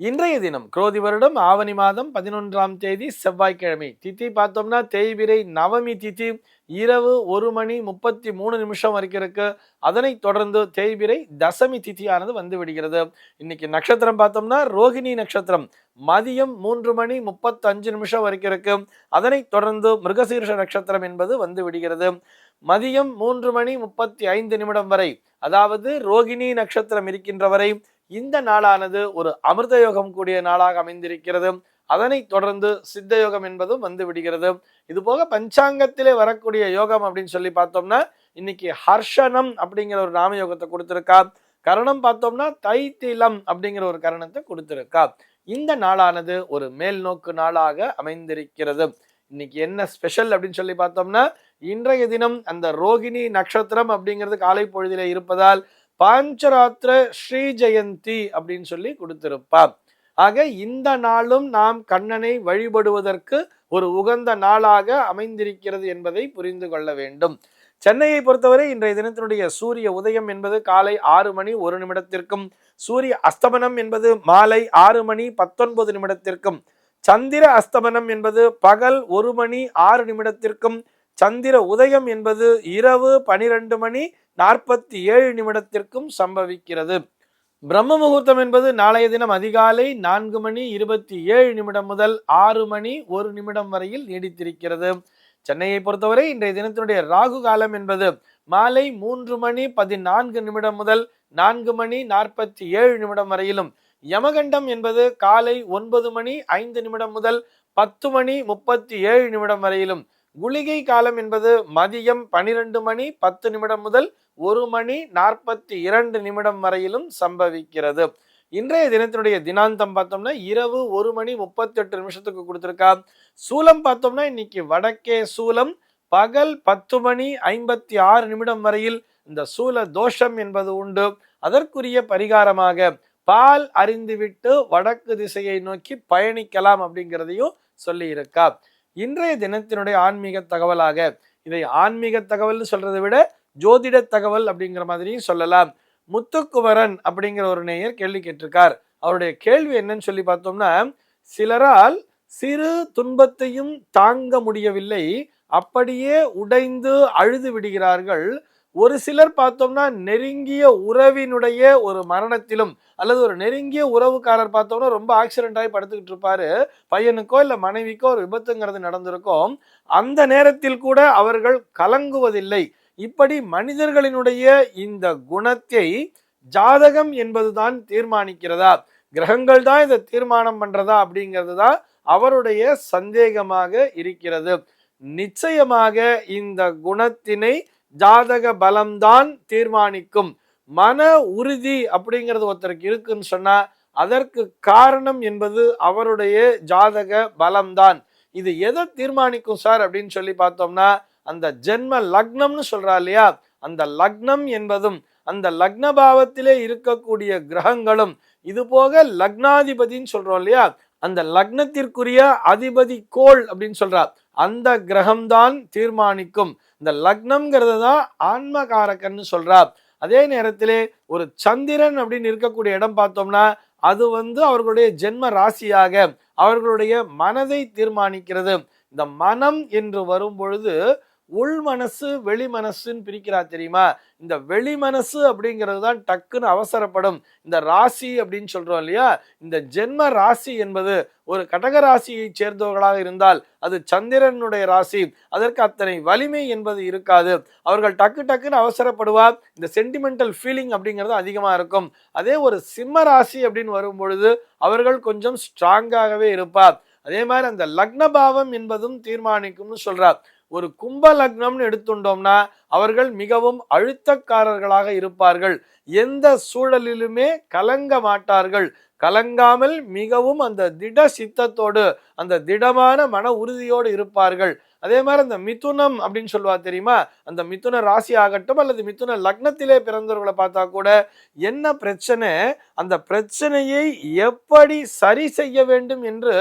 இன்றைய தினம் குரோதி வருடம் ஆவணி மாதம் பதினொன்றாம் தேதி செவ்வாய்க்கிழமை. திதி பார்த்தோம்னா தேய்பிரை நவமி திதி இரவு ஒரு மணி முப்பத்தி மூணு நிமிஷம் வரைக்கும் இருக்கு. அதனைத் தொடர்ந்து தேய்பிரை தசமி திதியானது வந்து விடுகிறது. இன்னைக்கு நட்சத்திரம் பார்த்தோம்னா ரோகிணி நட்சத்திரம். மதியம் மூன்று மணி முப்பத்தஞ்சு நிமிஷம் வரைக்கும் இருக்கு. அதனைத் தொடர்ந்து மிருகசீர்ஷ நட்சத்திரம் என்பது வந்து விடுகிறது. மதியம் மூன்று மணி முப்பத்தி ஐந்து நிமிடம் வரை அதாவது ரோகிணி நட்சத்திரம் இருக்கின்ற வரை இந்த நாளானது ஒரு அமிர்த யோகம் கூடிய நாளாக அமைந்திருக்கிறது. அதனைத் தொடர்ந்து சித்த யோகம் என்பதும் வந்து விடுகிறது. இது போக பஞ்சாங்கத்திலே வரக்கூடிய யோகம் அப்படின்னு சொல்லி பார்த்தோம்னா இன்னைக்கு ஹர்ஷனம் அப்படிங்கிற ஒரு நாம யோகத்தை கொடுத்துருக்கா. கரணம் பார்த்தோம்னா தைத்திலம் அப்படிங்கிற ஒரு கரணத்தை கொடுத்துருக்கா. இந்த நாளானது ஒரு மேல் நோக்கு நாளாக அமைந்திருக்கிறது. இன்னைக்கு என்ன ஸ்பெஷல் அப்படின்னு சொல்லி பார்த்தோம்னா இன்றைய தினம் அந்த ரோகிணி நட்சத்திரம் அப்படிங்கிறது காலை பொழுதிலே இருப்பதால் பாஞ்சராத்திர ஸ்ரீ ஜெயந்தி அப்படின்னு சொல்லி கொடுத்திருப்பார். ஆக இந்த நாளும் நாம் கண்ணனை வழிபடுவதற்கு ஒரு உகந்த நாளாக அமைந்திருக்கிறது என்பதை புரிந்து கொள்ள வேண்டும். சென்னையை பொறுத்தவரை இன்றைய தினத்தினுடைய சூரிய உதயம் என்பது காலை ஆறு மணி ஒரு நிமிடத்திற்கும் சூரிய அஸ்தமனம் என்பது மாலை ஆறு மணி பத்தொன்பது நிமிடத்திற்கும் சந்திர அஸ்தமனம் என்பது பகல் ஒரு மணி ஆறு நிமிடத்திற்கும் சந்திர உதயம் என்பது இரவு பனிரெண்டு மணி நாற்பத்தி ஏழு நிமிடத்திற்கும் சம்பவிக்கிறது. பிரம்ம முகூர்த்தம் என்பது நாளைய தினம் அதிகாலை நான்கு மணி இருபத்தி ஏழு நிமிடம் முதல் ஆறு மணி ஒரு நிமிடம் வரையில் நீடித்திருக்கிறது. சென்னையை பொறுத்தவரை இன்றைய தினத்தினுடைய ராகு காலம் என்பது மாலை மூன்று மணி பதினான்கு நிமிடம் முதல் நான்கு மணி நாற்பத்தி ஏழு நிமிடம் வரையிலும். யமகண்டம் என்பது காலை ஒன்பது மணி ஐந்து நிமிடம் முதல் பத்து மணி முப்பத்தி ஏழு நிமிடம் வரையிலும். குளிகை காலம் என்பது மதியம் பனிரெண்டு மணி பத்து நிமிடம் முதல் ஒரு மணி நாற்பத்தி இரண்டு நிமிடம் வரையிலும் சம்பவிக்கிறது. இன்றைய தினத்தினுடைய தினாந்தம் பார்த்தோம்னா இரவு ஒரு மணி முப்பத்தி எட்டு நிமிஷத்துக்கு கொடுத்துருக்கா. சூலம் பார்த்தோம்னா இன்னைக்கு வடக்கே சூலம் பகல் பத்து மணி ஐம்பத்தி ஆறு நிமிடம் வரையில் இந்த சூல தோஷம் என்பது உண்டு. அதற்குரிய பரிகாரமாக பால் அறிந்துவிட்டு வடக்கு திசையை நோக்கி பயணிக்கலாம் அப்படிங்கிறதையும் சொல்லியிருக்கா. இன்றைய தினத்தினுடைய ஆன்மீக தகவலாக இதை ஆன்மீக தகவல்னு சொல்றதை விட ஜோதிட தகவல் அப்படிங்கிற மாதிரியும் சொல்லலாம். முத்துக்குமரன் அப்படிங்கிற ஒரு நேயர் கேள்வி கேட்டிருக்கார். அவருடைய கேள்வி என்னன்னு சொல்லி பார்த்தோம்னா சிலரால் சிறு துன்பத்தையும் தாங்க முடியவில்லை அப்படியே உடைந்து அழுது விடுகிறார்கள். ஒரு சிலர் பார்த்தோம்னா நெருங்கிய உறவினுடைய ஒரு மரணத்திலும் அல்லது ஒரு நெருங்கிய உறவுக்காரர் பார்த்தோம்னா ரொம்ப ஆக்சிடென்ட் ஆகி படுத்துக்கிட்டு இருப்பாரு. பையனுக்கோ இல்லை மனைவிக்கோ ஒரு விபத்துங்கிறது நடந்திருக்கும். அந்த நேரத்தில் கூட அவர்கள் கலங்குவதில்லை. இப்படி மனிதர்களினுடைய இந்த குணத்தை ஜாதகம் என்பதுதான் தீர்மானிக்கிறதா? கிரகங்கள் தான் இதை தீர்மானம் பண்றதா அப்படிங்கிறது தான் அவருடைய சந்தேகமாக இருக்கிறது. நிச்சயமாக இந்த குணத்தினை ஜாதக பலம்தான் தீர்மானிக்கும். மன உறுதி அப்படிங்கிறது ஒருத்தருக்கு இருக்குன்னு சொன்னா அதற்கு காரணம் என்பது அவருடைய ஜாதக பலம்தான். இது எதை தீர்மானிக்கும் சார் அப்படின்னு சொல்லி பார்த்தோம்னா அந்த ஜென்ம லக்னம்னு சொல்றா இல்லையா? அந்த லக்னம் என்பதும் அந்த லக்ன பாவத்திலே இருக்கக்கூடிய கிரகங்களும் இது போக லக்னாதிபதின்னு சொல்றோம் இல்லையா? அந்த லக்னத்திற்குரிய அதிபதி கோள் அப்படின்னு சொல்றார் அந்த கிரகம்தான் தீர்மானிக்கும். இந்த லக்னம்ங்கிறது தான் ஆன்மகாரகன்னு சொல்றார் அதே நேரத்திலே ஒரு சந்திரன் அப்படின்னு இருக்கக்கூடிய இடம் பார்த்தோம்னா அது வந்து அவர்களுடைய ஜென்ம ராசியாக அவர்களுடைய மனதை தீர்மானிக்கிறது. இந்த மனம் என்று வரும் பொழுது உள் மனசு வெளி மனசுன்னு பிரிக்கிறா தெரியுமா? இந்த வெளி மனசு அப்படிங்கிறது தான் டக்குன்னு அவசரப்படும். இந்த ராசி அப்படின்னு சொல்றோம் இல்லையா? இந்த ஜென்ம ராசி என்பது ஒரு கடக ராசியை சேர்ந்தவர்களாக இருந்தால் அது சந்திரனுடைய ராசி. அதற்கு அத்தனை வலிமை என்பது இருக்காது. அவர்கள் டக்கு டக்குன்னு அவசரப்படுவார். இந்த சென்டிமெண்டல் ஃபீலிங் அப்படிங்கிறது அதிகமாக இருக்கும். அதே ஒரு சிம்ம ராசி அப்படின்னு வரும்பொழுது அவர்கள் கொஞ்சம் ஸ்ட்ராங்காகவே இருப்பார். அதே மாதிரி அந்த லக்ன பாவம் என்பதும் தீர்மானிக்கும்னு சொல்றார். ஒரு கும்ப லக்னம்னு எடுத்துட்டோம்னா அவர்கள் மிகவும் அழுத்தக்காரர்களாக இருப்பார்கள். எந்த சூழலிலுமே கலங்க மாட்டார்கள். கலங்காமல் மிகவும் அந்த திட சித்தத்தோடு அந்த திடமான மன உறுதியோடு இருப்பார்கள். அதே மாதிரி அந்த மிதுனம் அப்படின்னு சொல்லுவா தெரியுமா? அந்த மிதுன ராசி ஆகட்டும் அல்லது மிதுன லக்னத்திலே பிறந்தவர்களை பார்த்தா கூட என்ன பிரச்சனை? அந்த பிரச்சனையை எப்படி சரி செய்ய வேண்டும் என்று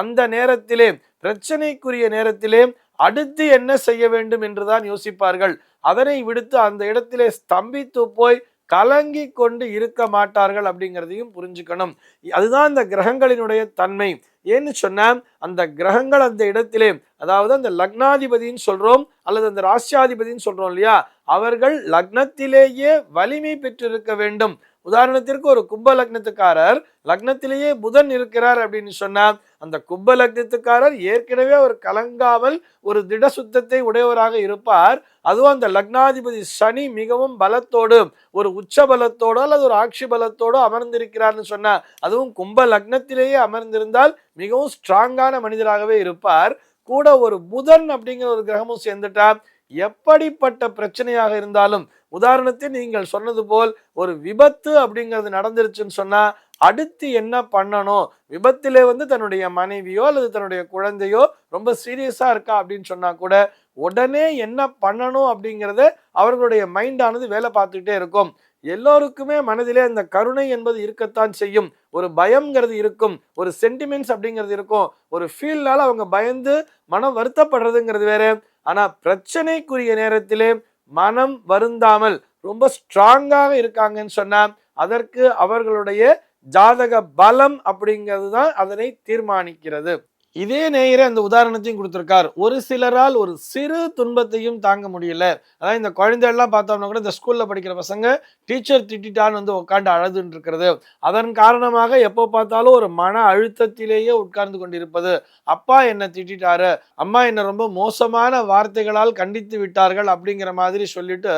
அந்த நேரத்திலே பிரச்சனைக்குரிய நேரத்திலே அடுத்து என்ன செய்ய வேண்டும் என்றுதான் யோசிப்பார்கள். அதனை விடுத்து அந்த இடத்திலே ஸ்தம்பித்து போய் கலங்கி கொண்டு இருக்க மாட்டார்கள் அப்படிங்கிறதையும் புரிஞ்சுக்கணும். அதுதான் இந்த கிரகங்களினுடைய தன்மை. ஏன்னு சொன்னா அந்த கிரகங்கள் அந்த இடத்திலே அதாவது அந்த லக்னாதிபதின்னு சொல்றோம் அல்லது அந்த ராசியாதிபதின்னு சொல்றோம் இல்லையா அவர்கள் லக்னத்திலேயே வலிமை பெற்றிருக்க வேண்டும். உதாரணத்திற்கு ஒரு கும்ப லக்னத்துக்காரர் லக்னத்திலேயே புதன் இருக்கிறார் அப்படின்னு சொன்னா அந்த கும்ப லக்னத்துக்காரர் ஏற்கனவே அவர் கலங்காமல் ஒரு திட சுத்தத்தை உடையவராக இருப்பார். அதுவும் அந்த லக்னாதிபதி சனி மிகவும் பலத்தோடு ஒரு உச்ச பலத்தோடோ அல்லது ஒரு ஆட்சி பலத்தோடோ அமர்ந்திருக்கிறார்னு சொன்னார் அதுவும் கும்ப லக்னத்திலேயே அமர்ந்திருந்தால் மிகவும் ஸ்ட்ராங்கான மனிதராகவே இருப்பார். கூட ஒரு புதன் அப்படிங்கிற ஒரு கிரகமும் சேர்ந்துட்டா எப்படிப்பட்ட பிரச்சனையாக இருந்தாலும் உதாரணத்தை நீங்கள் சொன்னது போல் ஒரு விபத்து அப்படிங்கிறது நடந்துருச்சுன்னு சொன்னால் அடுத்து என்ன பண்ணணும்? விபத்திலே வந்து தன்னுடைய மனைவியோ அல்லது தன்னுடைய குழந்தையோ ரொம்ப சீரியஸாக இருக்கா அப்படின்னு சொன்னால் கூட உடனே என்ன பண்ணணும் அப்படிங்கிறத அவர்களுடைய மைண்டானது வேலை பார்த்துக்கிட்டே இருக்கும். எல்லோருக்குமே மனதிலே அந்த கருணை என்பது இருக்கத்தான் செய்யும். ஒரு பயம்ங்கிறது இருக்கும். ஒரு சென்டிமெண்ட்ஸ் அப்படிங்கிறது இருக்கும். ஒரு ஃபீல்னால அவங்க பயந்து மனம் வருத்தப்படுறதுங்கிறது வேற. ஆனால் பிரச்சனைக்குரிய நேரத்திலே மனம் வருந்தாமல் ரொம்ப ஸ்ட்ராங்காக இருக்காங்கன்னு சொன்னால் அதற்கு அவர்களுடைய ஜாதக பலம் அப்படிங்கிறது தான் அதனை தீர்மானிக்கிறது. இதே நேயரே அந்த உதாரணத்தையும் கொடுத்துருக்கார். ஒரு சிலரால் ஒரு சிறு துன்பத்தையும் தாங்க முடியல. அதாவது இந்த குழந்தைகள்லாம் பார்த்தோம்னா கூட இந்த ஸ்கூலில் படிக்கிற பசங்க டீச்சர் திட்டான்னு வந்து உட்காந்து அழுதுன்னு இருக்கிறது. அதன் காரணமாக எப்போ பார்த்தாலும் ஒரு மன அழுத்தத்திலேயே உட்கார்ந்து கொண்டிருப்பது. அப்பா என்னை திட்டாரு அம்மா என்னை ரொம்ப மோசமான வார்த்தைகளால் கண்டித்து விட்டார்கள் அப்படிங்கிற மாதிரி சொல்லிட்டு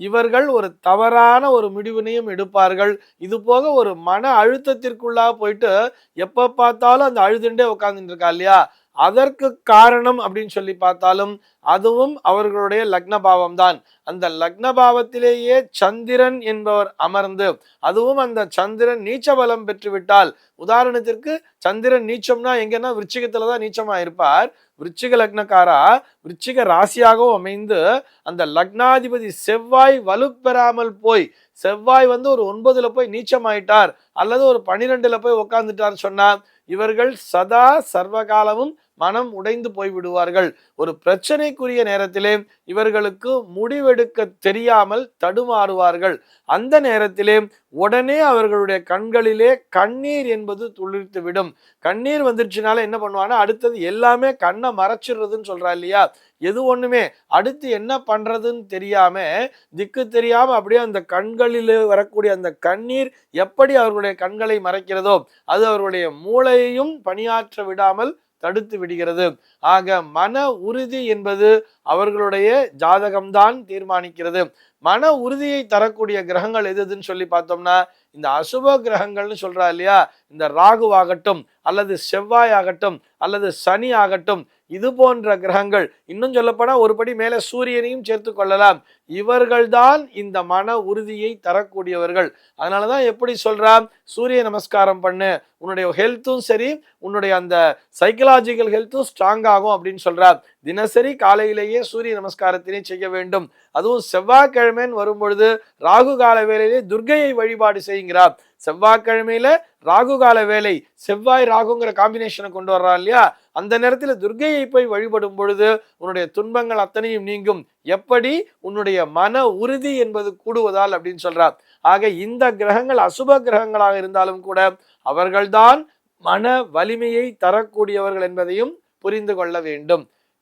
இவர்கள் ஒரு தவறான ஒரு முடிவினையும் எடுப்பார்கள். இது போக ஒரு மன அழுத்தத்திற்குள்ளா போயிட்டு எப்போ பார்த்தாலும் அந்த அழுதுண்டே உட்காந்துட்டு இருக்கா இல்லையா? அதற்கு காரணம் அப்படின்னு சொல்லி பார்த்தாலும் அதுவும் அவர்களுடைய லக்ன பாவம் தான் அந்த லக்ன பாவத்திலேயே சந்திரன் என்பவர் அமர்ந்து அதுவும் அந்த சந்திரன் நீச்ச பலம் பெற்றுவிட்டால் உதாரணத்திற்கு சந்திரன் நீச்சம்னா எங்கன்னா விருச்சிகத்துல தான் நீச்சமா இருப்பார் விருச்சிக லக்னக்காரா விருச்சிக ராசியாகவும் அமைந்து அந்த லக்னாதிபதி செவ்வாய் வலுப்பெறாமல் போய் செவ்வாய் வந்து ஒரு ஒன்பதுல போய் நீச்சமாயிட்டார் அல்லது ஒரு பனிரெண்டுல போய் உக்காந்துட்டார் சொன்னா இவர்கள் சதா சர்வகாலமும் மனம் உடைந்து போய் விடுவார்கள் ஒரு பிரச்சனைக்குரிய நேரத்திலே இவர்களுக்கு முடிவெடுக்க தெரியாமல் தடுமாறுவார்கள். அந்த நேரத்திலே உடனே அவர்களுடைய கண்களிலே கண்ணீர் என்பது துளிர்த்து விடும் கண்ணீர் வந்துருச்சுனால என்ன பண்ணுவாங்கன்னா அடுத்தது எல்லாமே கண்ணை மறைச்சிடுறதுன்னு சொல்றா இல்லையா? எது ஒண்ணுமே. அடுத்து என்ன பண்றதுன்னு தெரியாம திக்கு தெரியாம அப்படியே அந்த கண்களில் வரக்கூடிய அந்த கண்ணீர் எப்படி அவர்களுடைய கண்களை மறைக்கிறதோ அது அவர்களுடைய மூளையையும் பணியாற்ற விடாமல் தடுத்து விடுகிறது. ஆக மன உறுதி என்பது அவர்களுடைய ஜாதகம்தான் தீர்மானிக்கிறது. மன உறுதியை தரக்கூடிய கிரகங்கள் எதுன்னு சொல்லி பார்த்தோம்னா இந்த அசுப கிரகங்கள்னு சொல்கிறா இல்லையா? இந்த ராகுவாகட்டும் அல்லது செவ்வாய் ஆகட்டும் அல்லது சனி ஆகட்டும் இது போன்ற கிரகங்கள் இன்னும் சொல்லப்போனால் ஒருபடி மேலே சூரியனையும் சேர்த்து கொள்ளலாம். இவர்கள்தான் இந்த மன உறுதியை தரக்கூடியவர்கள். அதனாலதான் எப்படி சொல்கிறான் சூரிய நமஸ்காரம் பண்ணு உன்னுடைய ஹெல்த்தும் சரி உன்னுடைய அந்த சைக்கலாஜிக்கல் ஹெல்த்தும் ஸ்ட்ராங் ஆகும் அப்படின்னு சொல்றார் தினசரி காலையிலேயே சூரிய நமஸ்காரத்தினை செய்ய வேண்டும். அதுவும் செவ்வாய்க்கிழமைன்னு வரும்பொழுது ராகு கால வேலையிலே துர்கையை வழிபாடு செய்கிறார் செவ்வாய்க்கிழமையில ராகு கால வேலை செவ்வாய் ராகுங்கிற காம்பினேஷனை கொண்டு வர்றா இல்லையா? அந்த நேரத்தில் துர்கையை போய் வழிபடும் பொழுது உன்னுடைய துன்பங்கள் அத்தனையும் நீங்கும். எப்படி? உன்னுடைய மன உறுதி என்பது கூடுவதால் அப்படின்னு சொல்றார். ஆக இந்த கிரகங்கள் அசுப கிரகங்களாக இருந்தாலும் கூட அவர்கள்தான் மன வலிமையை தரக்கூடியவர்கள் என்பதையும் புரிந்து கொள்ள வேண்டும்.